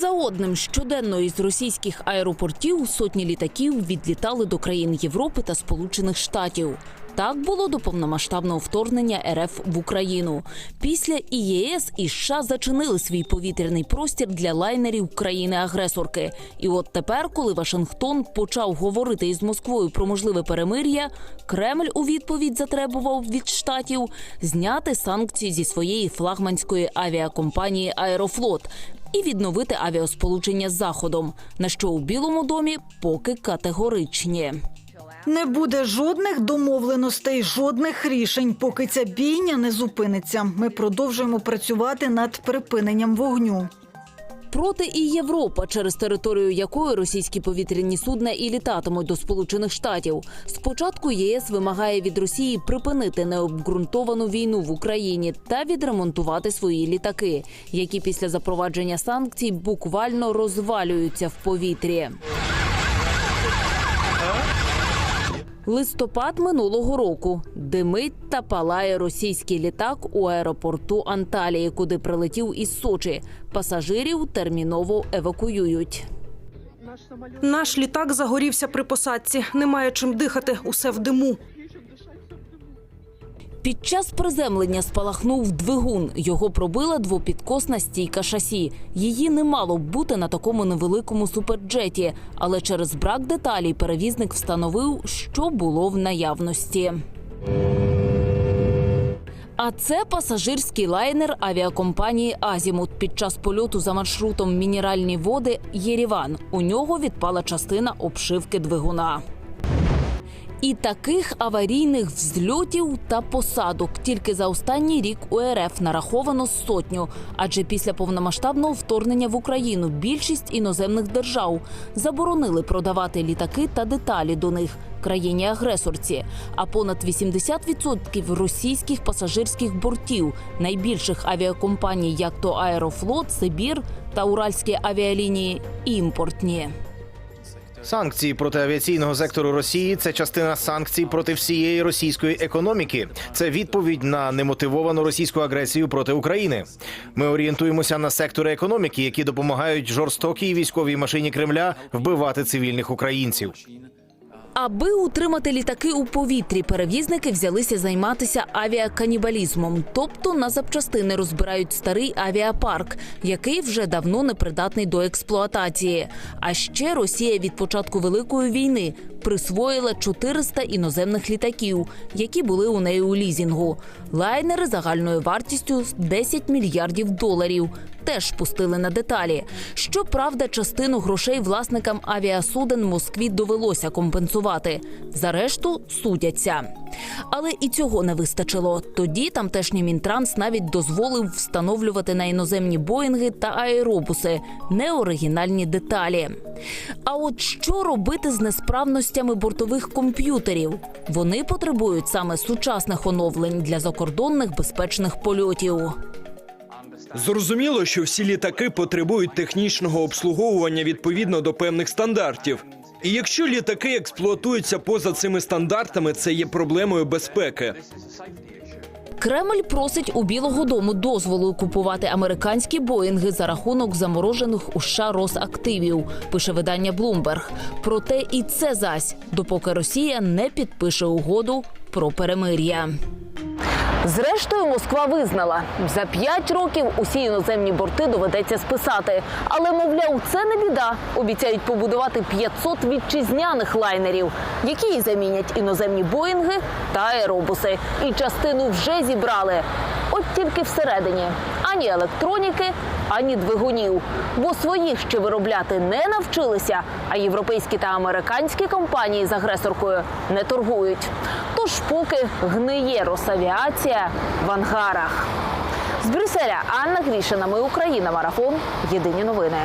За одним щоденно із російських аеропортів сотні літаків відлітали до країн Європи та Сполучених Штатів. Так було до повномасштабного вторгнення РФ в Україну. Після і ЄС і США зачинили свій повітряний простір для лайнерів країни-агресорки. І от тепер, коли Вашингтон почав говорити із Москвою про можливе перемир'я, Кремль у відповідь затребував від штатів зняти санкції зі своєї флагманської авіакомпанії Аерофлот і відновити авіасполучення з заходом, на що у Білому домі поки категоричні. Не буде жодних домовленостей, жодних рішень, поки ця бійня не зупиниться. Ми продовжуємо працювати над припиненням вогню. Проти і Європа, через територію якої російські повітряні судна і літатимуть до Сполучених Штатів. Спочатку єС вимагає від Росії припинити необґрунтовану війну в Україні та відремонтувати свої літаки, які після запровадження санкцій буквально розвалюються в повітрі. Листопад минулого року димить та палає російський літак у аеропорту Анталії, куди прилетів із Сочі. Пасажирів терміново евакуюють. Наш літак загорівся при посадці. Немає чим дихати, усе в диму. Під час приземлення спалахнув двигун. Його пробила двопідкосна стійка шасі. Її не мало б бути на такому невеликому суперджеті, але через брак деталей перевізник встановив, що було в наявності. А це пасажирський лайнер авіакомпанії Азімут під час польоту за маршрутом Мінеральні води Єріван. У нього відпала частина обшивки двигуна. І таких аварійних взльотів та посадок тільки за останній рік у РФ нараховано сотню. Адже після повномасштабного вторгнення в Україну більшість іноземних держав заборонили продавати літаки та деталі до них країні-агресорці. А понад 80% російських пасажирських бортів найбільших авіакомпаній, як то Аерофлот, Сибір та Уральські авіалінії, імпортні. Санкції проти авіаційного сектору Росії це частина санкцій проти всієї російської економіки. Це відповідь на немотивовану російську агресію проти України. Ми орієнтуємося на сектори економіки, які допомагають жорстокій військовій машині Кремля вбивати цивільних українців. Аби утримати літаки у повітрі, перевізники взялися займатися авіаканібалізмом, тобто на запчастини розбирають старий авіапарк, який вже давно не придатний до експлуатації. А ще Росія від початку великої війни присвоїла 400 іноземних літаків, які були у неї у лізінгу. Лайнери загальною вартістю 10 мільярдів доларів. Теж пустили на деталі. Щоправда, частину грошей власникам авіасуден Москві довелося компенсувати. За решту судяться. Але і цього не вистачило. Тоді тамтешній Мінтранс навіть дозволив встановлювати на іноземні боїнги та аеробуси неоригінальні деталі. А от що робити з несправностями бортових комп'ютерів? Вони потребують саме сучасних оновлень для закордонних безпечних польотів. Зрозуміло, що всі літаки потребують технічного обслуговування відповідно до певних стандартів. І якщо літаки експлуатуються поза цими стандартами, це є проблемою безпеки. Кремль просить у Білого Дому дозволу купувати американські боїнги за рахунок заморожених у США Росактивів, пише видання Bloomberg. Проте і це зась, допоки Росія не підпише угоду про перемир'я. Зрештою, Москва визнала, за п'ять років усі іноземні борти доведеться списати. Але, мовляв, це не біда. Обіцяють побудувати 500 вітчизняних лайнерів, які і замінять іноземні боїнги та аеробуси. І частину вже зібрали. От тільки всередині ані електроніки, ані двигунів. Бо своїх ще виробляти не навчилися, а європейські та американські компанії з агресоркою не торгують. Тож поки гниє Росавіація в ангарах. З Брюсселя Анна Грішина. Ми Україна. Марафон. Єдині новини.